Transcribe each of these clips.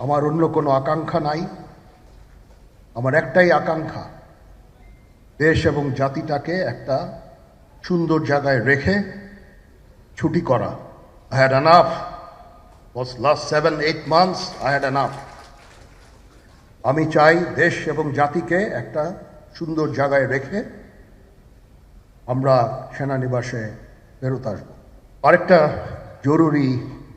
আমার অন্য কোনো আকাঙ্ক্ষা নাই। আমার একটাই আকাঙ্ক্ষা, দেশ এবং জাতিটাকে একটা সুন্দর জায়গায় রেখে ছুটি করা। I had enough was last seven, eight months, I had enough. আমি চাই দেশ এবং জাতিকে একটা সুন্দর জায়গায় রেখে আমরা সেনানিবাসে ফেরত আসব। আরেকটা জরুরি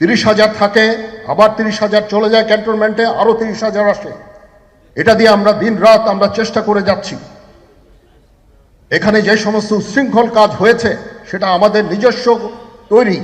তিরিশ হাজার থাকে, আবার তিরিশ হাজার চলে যায় ক্যান্টনমেন্টে, আরও তিরিশ হাজার আসে। এটা দিয়ে আমরা দিন রাত আমরা চেষ্টা করে যাচ্ছি। এখানে যে সমস্ত উশৃঙ্খল কাজ হয়েছে, সেটা আমাদের নিজস্ব তৈরি।